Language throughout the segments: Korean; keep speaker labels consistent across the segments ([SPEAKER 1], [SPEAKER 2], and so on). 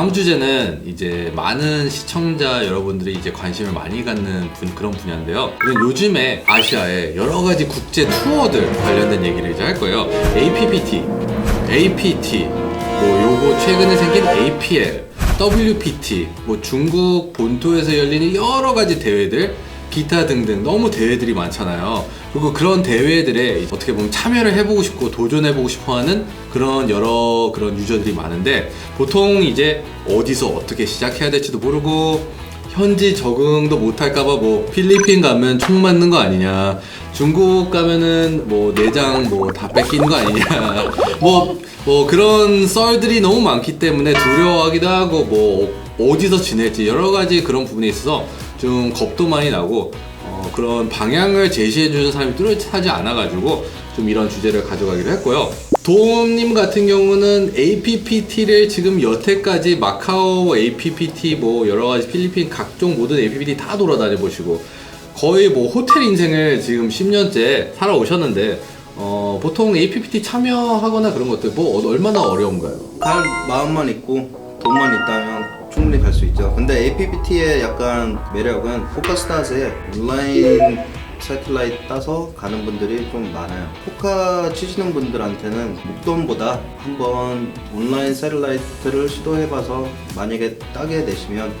[SPEAKER 1] 다음 주제는 이제 많은 시청자 여러분들이 이제 관심을 많이 갖는 분- 그런 분야인데요. 요즘에 아시아의 여러 가지 국제 투어들 관련된 얘기를 이제 할 거예요. APPT, APT, 뭐 요거 최근에 생긴 APL, WPT, 뭐 중국 본토에서 열리는 여러 가지 대회들, 기타 등등 너무 대회들이 많잖아요. 그리고 그런 대회들에 어떻게 보면 참여를 해보고 싶고 도전해보고 싶어하는 그런 여러 그런 유저들이 많은데 보통 이제 어디서 어떻게 시작해야 될지도 모르고 현지 적응도 못할까봐 뭐 필리핀 가면 총 맞는 거 아니냐 중국 가면은 뭐 내장 뭐 다 뺏기는 거 아니냐 뭐 뭐 그런 썰들이 너무 많기 때문에 두려워하기도 하고 뭐 어디서 지낼지 여러 가지 그런 부분에 있어서 좀 겁도 많이 나고 어, 그런 방향을 제시해 주는 사람이 뚜렷하지 않아 가지고 좀 이런 주제를 가져가기로 했고요. 도움님 같은 경우는 APPT를 지금 여태까지 마카오 APPT 뭐 여러 가지 필리핀 각종 모든 APPT 다 돌아다녀 보시고 거의 뭐 호텔 인생을 지금 10년째 살아오셨는데 어, 보통 APPT 참여하거나 그런 것들 뭐 어- 얼마나 어려운가요?
[SPEAKER 2] 갈 마음만 있고 돈만 있다면 충분히 갈 수 있죠. 근데 APPT의 약간 매력은 포커스타즈에 온라인 세틀라이트 따서 가는 분들이 좀 많아요. 포카 치시는 분들한테는 목돈보다 한번 온라인 세틀라이트를 시도해봐서 만약에 따게 되시면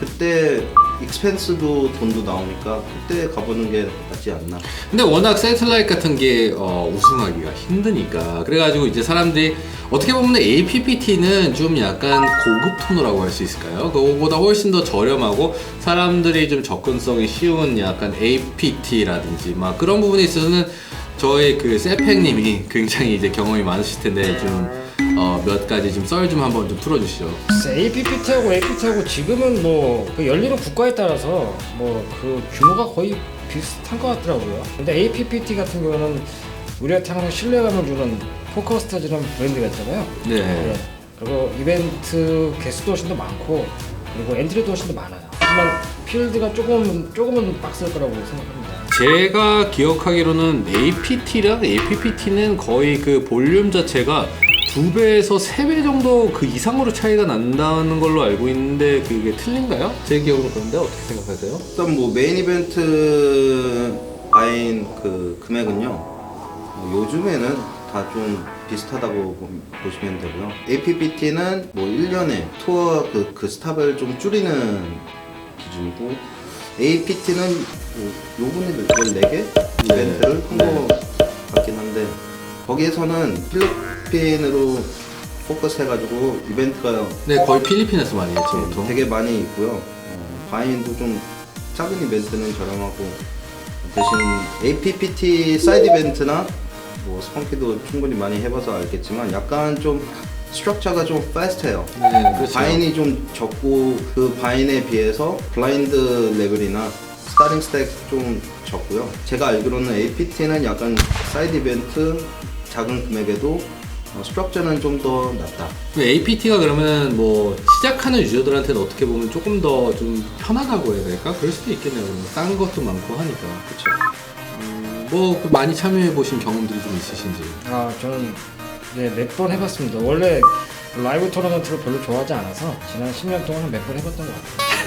[SPEAKER 2] 그때 익스펜스도 돈도 나오니까 그때 가보는 게 낫지 않나.
[SPEAKER 1] 근데 워낙 세틀라이트 같은 게 어, 우승하기가 힘드니까 그래가지고 이제 사람들이 어떻게 보면 APPT는 좀 약간 고급 토너라고 할 수 있을까요? 그거보다 훨씬 더 저렴하고 사람들이 좀 접근성이 쉬운 약간 APT라든지 막 그런 부분에 있어서는 저희 그 세팽님이 굉장히 이제 경험이 많으실 텐데 좀 어, 몇 가지 좀썰좀 한번 좀 풀어주시죠.
[SPEAKER 3] APPT하고 APT하고 지금은 뭐 그 열리는 국가에 따라서 뭐 그 규모가 거의 비슷한 것 같더라고요. 근데 APPT 같은 경우는 우리한테 항상 신뢰감을 주는 포커스타즈라는 브랜드가 있잖아요.
[SPEAKER 1] 네.
[SPEAKER 3] 네. 그리고 이벤트 개수도 훨씬 더 많고 그리고 엔트리도 훨씬 더 많아요. 하지만 필드가 조금 조금은 빡셀 거라고 생각합니다.
[SPEAKER 1] 제가 기억하기로는 APT랑 APPT는 거의 그 볼륨 자체가 두 배에서 세 배 정도 그 이상으로 차이가 난다는 걸로 알고 있는데 그게 틀린가요? 제 기억으로 그런데 어떻게 생각하세요?
[SPEAKER 2] 일단 뭐 메인 이벤트 아인 그 금액은요 뭐 요즘에는 다 좀 비슷하다고 보- 보시면 되고요. APPT는 뭐 1년에 투어 그, 그 스탑을 좀 줄이는 기준이고 APT는 뭐 요번에 14개? 이벤트를 한거 같긴 한데 거기에서는 필 리핀으로 포커스 해가지고 이벤트가
[SPEAKER 1] 네, 거의 필리핀에서 많이 했죠,
[SPEAKER 2] 네,
[SPEAKER 1] 보통.
[SPEAKER 2] 되게 많이 있고요. 어, 바인도 좀 작은 이벤트는 저렴하고 대신 APPT 사이드 이벤트나 뭐 스펀키도 충분히 많이 해봐서 알겠지만 약간 좀 스트럭처가 좀 패스트해요.
[SPEAKER 1] 네, 그렇죠.
[SPEAKER 2] 바인이 좀 적고 그 바인에 비해서 블라인드 레벨이나 스타팅 스택 좀 적고요. 제가 알기로는 APT는 약간 사이드 이벤트 작은 금액에도 어, 스트럭처는 좀 더 낫다.
[SPEAKER 1] APT가 그러면 뭐 시작하는 유저들한테는 어떻게 보면 조금 더 좀 편하다고 해야 될까? 그럴 수도 있겠네요. 그러면 싼 것도 많고 하니까.
[SPEAKER 2] 그렇죠.
[SPEAKER 1] 음, 뭐그 많이 참여해 보신 경험들이 좀 있으신지.
[SPEAKER 3] 아 저는 네, 몇 번 해봤습니다. 원래 라이브 토너먼트를 별로 좋아하지 않아서 지난 10년 동안 몇 번 해봤던 것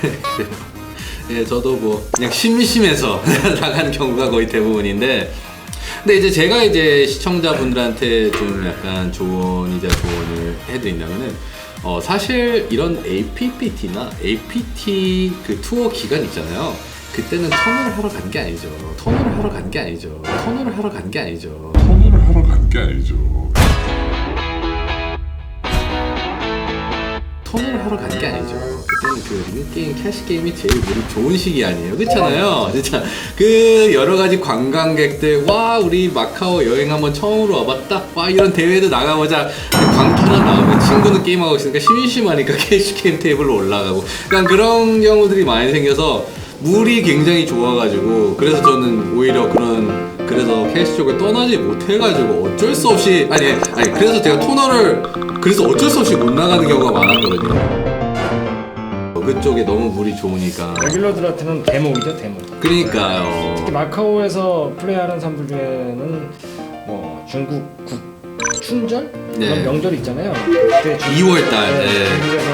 [SPEAKER 3] 같아요.
[SPEAKER 1] 예, 저도 뭐 그냥 심심해서 나가는 경우가 거의 대부분인데 근데 이제 제가 이제 시청자분들한테 좀 약간 조언이자 조언을 해드린다면은 어 사실 이런 APPT나 APT 그 투어 기간 있잖아요. 그때는 터널을 하러 간 게 아니죠. 터널을 하러 간 게 아니죠. 터널을 하러 간 게 아니죠.
[SPEAKER 4] 선물을 하러 간 게 아니죠.
[SPEAKER 1] 턴을 하러 간 게 아니죠. 그때는 그 게임, 캐시 게임이 제일 우리 좋은 시기 아니에요. 그렇잖아요. 진짜 그 여러 가지 관광객들 와 우리 마카오 여행 한번 처음으로 와봤다. 와 이런 대회도 나가보자. 광탄만 나오면 친구는 게임하고 있으니까 심심하니까 캐시 게임 테이블로 올라가고. 그러니까 그런 경우들이 많이 생겨서 물이 굉장히 좋아가지고 그래서 저는 오히려 그런 그래서 캐시 쪽을 떠나지 못해가지고 어쩔 수 없이 아니 아니 그래서 제가 토너를 그래서 어쩔 수 없이 못 나가는 경우가 많았거든요. 그쪽에 너무 물이 좋으니까.
[SPEAKER 3] 레귤러들한테는 대목이죠 대목.
[SPEAKER 1] 그러니까요.
[SPEAKER 3] 특히 마카오에서 플레이하는 사람들 중에는 뭐 중국 국 춘절
[SPEAKER 1] 네.
[SPEAKER 3] 그런 명절 있잖아요. 그때 중-
[SPEAKER 1] 2월 달,
[SPEAKER 3] 네,
[SPEAKER 1] 네.
[SPEAKER 3] 중국에서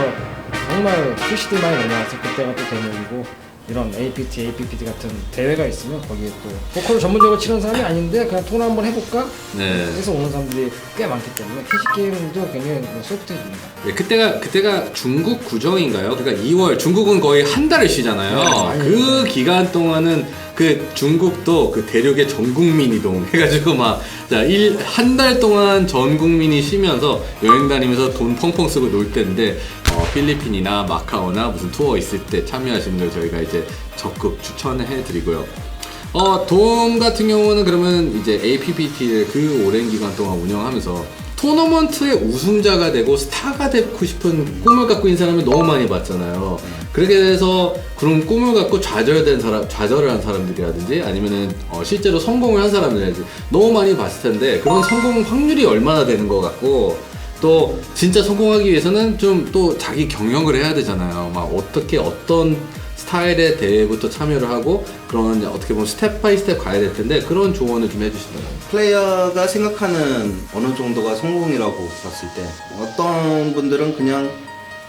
[SPEAKER 3] 정말 출시들 많이 내려와서 그때가 또 대목이고 이런 APT, APPT 같은 대회가 있으면 거기에 또 포커를 전문적으로 치는 사람이 아닌데 그냥 토너 한번 해볼까?
[SPEAKER 1] 네.
[SPEAKER 3] 해서 오는 사람들이 꽤 많기 때문에 캐시 게임도 굉장히 소프트해집니다.
[SPEAKER 1] 네, 그때가 그때가 중국 구정인가요? 그러니까 2월 중국은 거의 한 달을 쉬잖아요.
[SPEAKER 3] 네,
[SPEAKER 1] 그 기간 동안은 그 중국도 그 대륙의 전 국민 이동 해가지고 막한 달 동안 전 국민이 쉬면서 여행 다니면서 돈 펑펑 쓰고 놀 때인데 어, 필리핀이나 마카오나 무슨 투어 있을 때 참여하시는 걸 저희가 이제 적극 추천해 드리고요. 어, 돔 같은 경우는 그러면 이제 APPT를 그 오랜 기간 동안 운영하면서 토너먼트의 우승자가 되고 스타가 되고 싶은 꿈을 갖고 있는 사람을 너무 많이 봤잖아요. 그렇게 돼서 그런 꿈을 갖고 좌절된 사람, 좌절을 한 사람들이라든지 아니면은 어, 실제로 성공을 한 사람들이라든지 너무 많이 봤을 텐데 그런 성공 확률이 얼마나 되는 것 같고 또 진짜 성공하기 위해서는 좀 또 자기 경영을 해야 되잖아요. 막 어떻게 어떤 스타일의 대회부터 참여를 하고 그런 어떻게 보면 스텝 바이 스텝 가야 될 텐데 그런 조언을 좀 해주시더라고요.
[SPEAKER 2] 플레이어가 생각하는 어느 정도가 성공이라고 봤을 때 어떤 분들은 그냥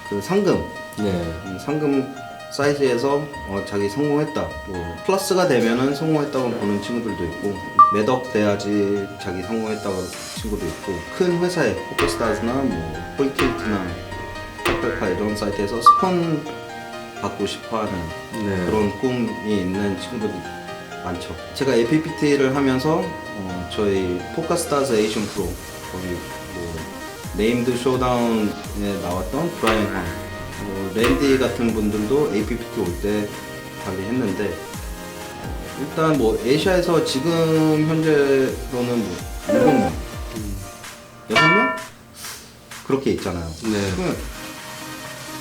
[SPEAKER 2] 그 상금
[SPEAKER 1] 네.
[SPEAKER 2] 음, 상금 사이즈에서 어, 자기 성공했다 뭐 플러스가 되면은 성공했다고 보는 친구들도 있고 매덕 돼야지 자기 성공했다고 친구도 있고 큰 회사에 포커스타즈나 뭐 폴킬트나 탑펠파 이런 사이트에서 스폰 받고 싶어하는
[SPEAKER 1] 네.
[SPEAKER 2] 그런 꿈이 있는 친구들이 많죠. 제가 APPT를 하면서 어, 저희 포카스타즈 에이션 프로 거기 뭐 네임드 쇼다운에 나왔던 브라이언 황, 뭐 랜디 같은 분들도 APPT 올 때 관리했는데 어, 일단 뭐 아시아에서 지금 현재로는 뭐 일곱 명, 여섯 명 그렇게 있잖아요.
[SPEAKER 1] 네.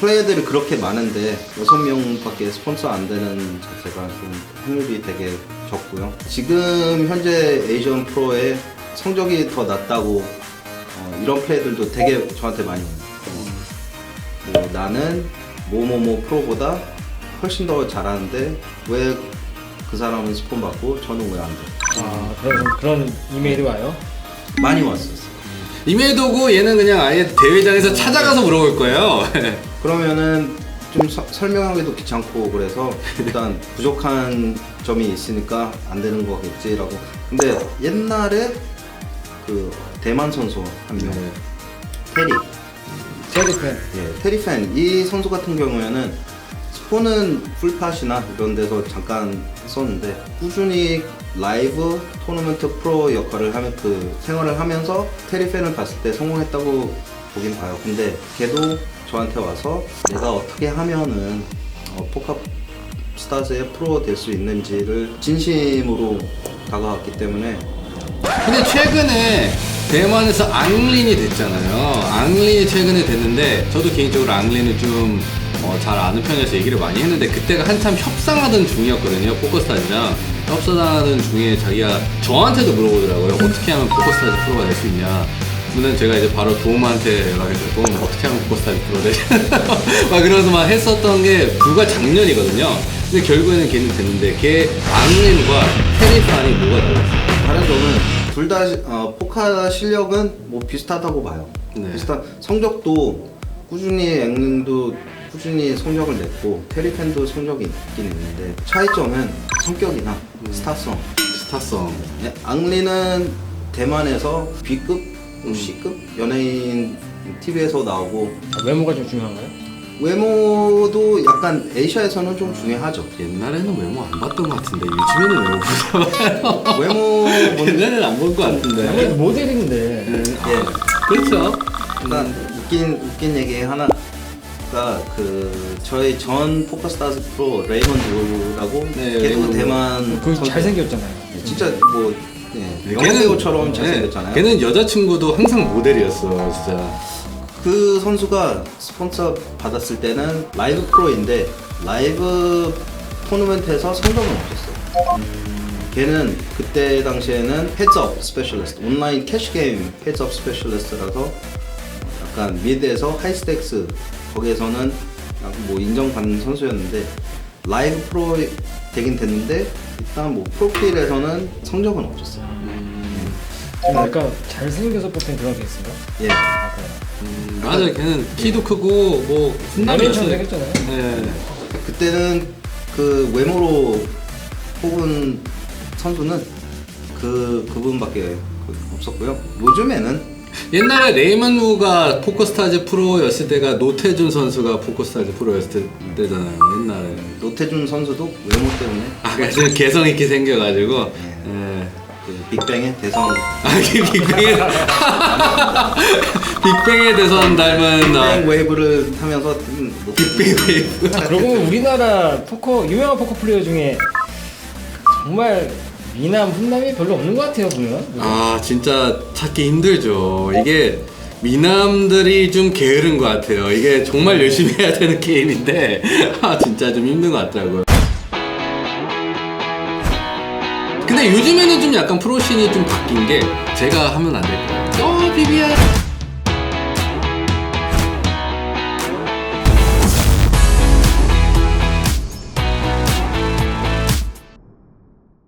[SPEAKER 2] 플레이어들이 그렇게 많은데 여섯 명밖에 스폰서 안 되는 자체가 좀 확률이 되게 적고요. 지금 현재 에이전 프로의 성적이 더 낮다고 어, 이런 플레이들도 되게 저한테 많이 와요. 어, 뭐 나는 뭐뭐뭐 프로보다 훨씬 더 잘하는데 왜 그 사람은 스폰 받고 저는 왜 안 돼?
[SPEAKER 3] 아 그런 그런 이메일이 와요.
[SPEAKER 2] 많이 왔었어요.
[SPEAKER 1] 이메일 도고 얘는 그냥 아예 대회장에서 찾아가서 물어볼 거예요.
[SPEAKER 2] 그러면은 좀 서- 설명하기도 귀찮고 그래서 일단 부족한 점이 있으니까 안 되는 거겠지라고. 근데 옛날에 그 대만 선수 한 명,
[SPEAKER 1] 네.
[SPEAKER 2] 테리,
[SPEAKER 3] 테리팬.
[SPEAKER 2] 예, 테리 팬. 이 선수 같은 경우에는 스포는 풀팟이나 이런 데서 잠깐 했었는데 꾸준히 라이브 토너먼트 프로 역할을 하면 그 생활을 하면서 테리 팬을 봤을 때 성공했다고 보긴 봐요. 근데 걔도 저한테 와서 내가 어떻게 하면은 어, 포카 스타즈의 프로 될 수 있는지를 진심으로 다가왔기 때문에
[SPEAKER 1] 근데 최근에 대만에서 앙린이 됐잖아요. 앙린이 최근에 됐는데 저도 개인적으로 앙린을 좀 어, 잘 아는 편이어서 얘기를 많이 했는데 그때가 한참 협상하던 중이었거든요. 포커스타즈랑 협상하던 중에 자기가 저한테도 물어보더라고요. 어떻게 하면 포커스타즈 프로가 될 수 있냐. 그러면 제가 이제 바로 도움한테 연락해서 도움 어떻게 하면 프로 돼? 막 그러면서 막 했었던 게 불과 작년이거든요. 근데 결국에는 걔는 됐는데 걔 앙린과 테리판이 뭐가 달랐어요?
[SPEAKER 2] 다른 점은 둘다 어, 포카 실력은 뭐 비슷하다고 봐요.
[SPEAKER 1] 네.
[SPEAKER 2] 비슷한 성적도 꾸준히 앵린도 꾸준히 성적을 냈고 테리팬도 성적이 있긴 있는데 차이점은 성격이나 스타성.
[SPEAKER 1] 스타성.
[SPEAKER 2] 예, 앙리는 대만에서 B급, 뭐 C급 연예인 TV에서 나오고
[SPEAKER 3] 아, 외모가 좀 중요한가요?
[SPEAKER 2] 외모도 약간 아시아에서는 좀 중요하죠.
[SPEAKER 1] 옛날에는 외모 안 봤던 것 같은데 요즘에는 외모 보잖아요.
[SPEAKER 2] 외모 뭐,
[SPEAKER 1] 옛날에는 안 본 것 같은데.
[SPEAKER 3] 아무래도 모델인데.
[SPEAKER 2] 예.
[SPEAKER 1] 그렇죠.
[SPEAKER 2] 일단 웃긴 웃긴 얘기 하나가 그 저희 전 포커스타즈 프로 레이먼 드라고
[SPEAKER 1] 네,
[SPEAKER 2] 걔도
[SPEAKER 1] 레이먼드.
[SPEAKER 2] 대만
[SPEAKER 3] 그
[SPEAKER 2] 선수.
[SPEAKER 3] 잘생겼잖아요.
[SPEAKER 2] 네, 진짜 뭐 예, 영화 배우처럼 잘생겼잖아요.
[SPEAKER 1] 네, 걔는 여자친구도 항상 모델이었어, 진짜.
[SPEAKER 2] 그 선수가 스폰서 받았을 때는 라이브 프로인데 라이브 토너먼트에서 성적은 없었어요. 음, 걔는 그때 당시에는 헤드업 스페셜리스트 온라인 캐시 게임 헤드업 스페셜리스트라서 약간 미드에서 하이스택스 거기에서는 약간 뭐 인정받는 선수였는데 라이브 프로 되긴 됐는데 일단 뭐 프로필에서는 성적은 없었어요.
[SPEAKER 3] 좀 약간 잘생겨서 뽑힌 그런 케이스인가?
[SPEAKER 2] 예.
[SPEAKER 3] 아 그래요.
[SPEAKER 1] 음, 맞아요. 걔는 키도 크고 뭐
[SPEAKER 3] 남인처럼
[SPEAKER 1] 훈남이었어요.
[SPEAKER 3] 생겼잖아요.
[SPEAKER 1] 네.
[SPEAKER 2] 그때는 그 외모로 뽑은 선수는 그 그분밖에 없었고요. 요즘에는
[SPEAKER 1] 옛날에 레이먼 우가 포커스타즈 프로였을 때가 노태준 선수가 포커스타즈 프로였을 때, 때잖아요. 옛날에.
[SPEAKER 2] 노태준 선수도 외모 때문에
[SPEAKER 1] 아, 그래서 개성 있게 생겨가지고. 예.
[SPEAKER 2] 그 빅뱅의 대성
[SPEAKER 1] 아, 이 빅뱅의 빅뱅의 대선 닮은 어,
[SPEAKER 2] 빅뱅 웨이브를 타면서
[SPEAKER 1] 빅뱅 웨이브.
[SPEAKER 3] 아, 그러고 보면 우리나라 포커 유명한 포커 플레이어 중에 정말 미남 훈남이 별로 없는 것 같아요 보면.
[SPEAKER 1] 아 진짜 찾기 힘들죠. 이게 미남들이 좀 게으른 것 같아요. 이게 정말 열심히 해야 되는 게임인데 아 진짜 좀 힘든 것 같더라고요. 근데 요즘에는 좀 약간 프로씬이 좀 바뀐 게 제가 하면 안될 거예요. 어 비비야